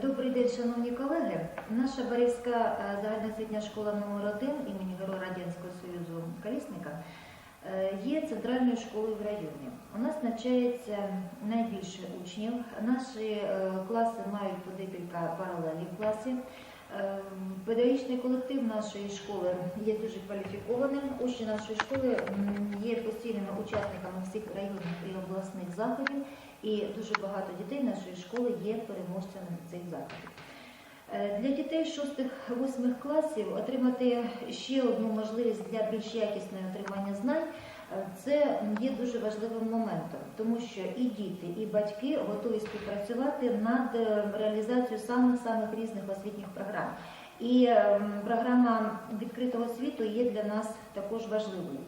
Добрий день, шановні колеги. Наша Барівська е, загальноосвітня школа номер 1 імені Героя Радянського Союзу Колісника е, є центральною школою в районі. У нас навчається найбільше учнів. Наші е, класи мають по декілька паралелів в класі. Е, Педагогічний колектив нашої школи є дуже кваліфікованим. Учні нашої школи є постійними учасниками всіх районних і обласних заходів, і дуже багато дітей нашої школи є переможцями цих заходів. Е, Для дітей 6-8 класів отримати ще одну можливість для більш якісного отримання знань це є дуже важливим моментом, тому що і діти, і батьки готові співпрацювати над е, реалізацією самих самих різних освітніх програм. І е, програма відкритого світу є для нас також важливою.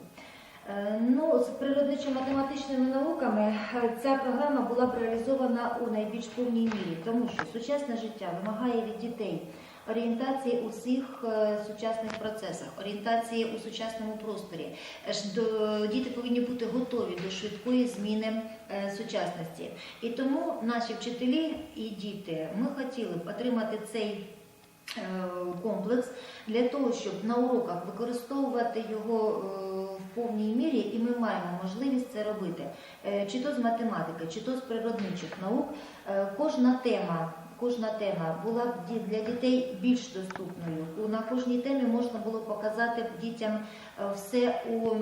Е, Ну, з природничо-математичними науками е, ця програма була б реалізована у найбільш повній мірі, тому що сучасне життя вимагає від дітей орієнтації у всіх е, сучасних процесах, орієнтації у сучасному просторі. Е, Діти повинні бути готові до швидкої зміни е, сучасності. І тому наші вчителі і діти ми хотіли б отримати цей комплекс для того, щоб на уроках використовувати його в повній мірі, і ми маємо можливість це робити. Чи то з математики, чи то з природничих наук. Кожна тема. Кожна тема була б для дітей більш доступною. На кожній темі можна було показати дітям е, все у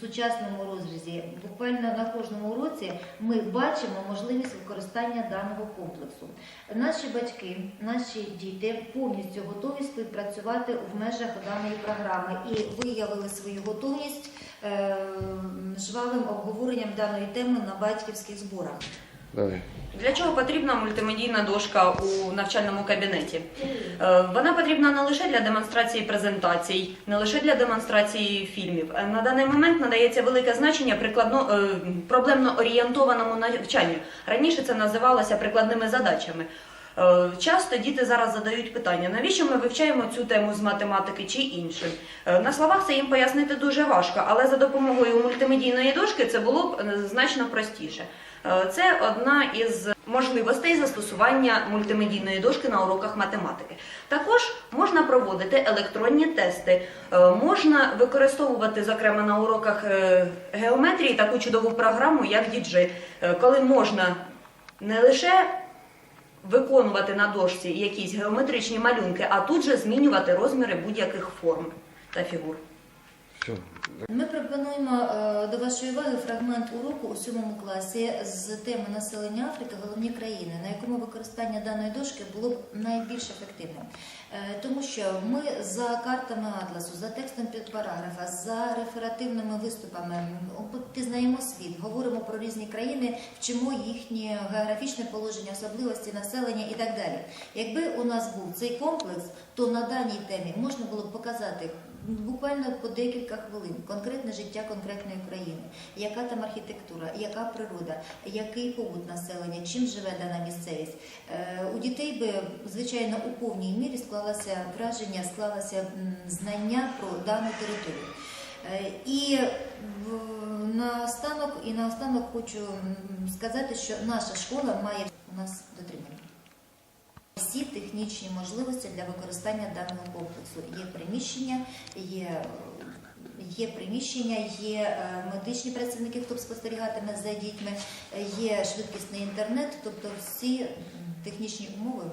сучасному розрізі. Буквально на кожному уроці ми бачимо можливість використання даного комплексу. Наші батьки, наші діти повністю готові співпрацювати в межах даної програми і виявили свою готовність е, жвавим обговоренням даної теми на батьківських зборах. Давай. Для чого потрібна мультимедійна дошка у навчальному кабінеті? Е, Вона потрібна не лише для демонстрації презентацій, не лише для демонстрації фільмів. Е, На даний момент надається велике значення прикладно е, проблемно орієнтованому навчанню. Раніше це називалося прикладними задачами. Е, Часто діти зараз задають питання, навіщо ми вивчаємо цю тему з математики чи іншим. Е, На словах це їм пояснити дуже важко, але за допомогою мультимедійної дошки це було б е, значно простіше. Це одна із можливостей застосування мультимедійної дошки на уроках математики. Також можна проводити електронні тести, можна використовувати, зокрема на уроках геометрії, таку чудову програму, як діджи, коли можна не лише виконувати на дошці якісь геометричні малюнки, а тут же змінювати розміри будь-яких форм та фігур. Все. Ми пропонуємо е, до вашої уваги фрагмент уроку у сьомому класі з теми населення Африки головні країни, на якому використання даної дошки було б найбільш ефективним. Е, Тому що ми за картами атласу, за текстом підпараграфа, за реферативними виступами пізнаємо світ, говоримо про різні країни, вчимо їхні географічне положення, особливості населення і так далі. Якби у нас був цей комплекс, то на даній темі можна було б показати буквально по декілька хвилин конкретне життя конкретної країни, яка там архітектура, яка природа, який побут населення, чим живе дана місцевість. Е, У дітей би, звичайно, у повній мірі склалося враження, склалося знання про дану територію. Е, І наостанок, і наостанок хочу сказати, що наша школа має у нас. Всі технічні можливості для використання даного комплексу. Є приміщення, є, є приміщення, є е, медичні працівники, хто спостерігатиме за дітьми, е, є швидкісний інтернет, тобто всі технічні умови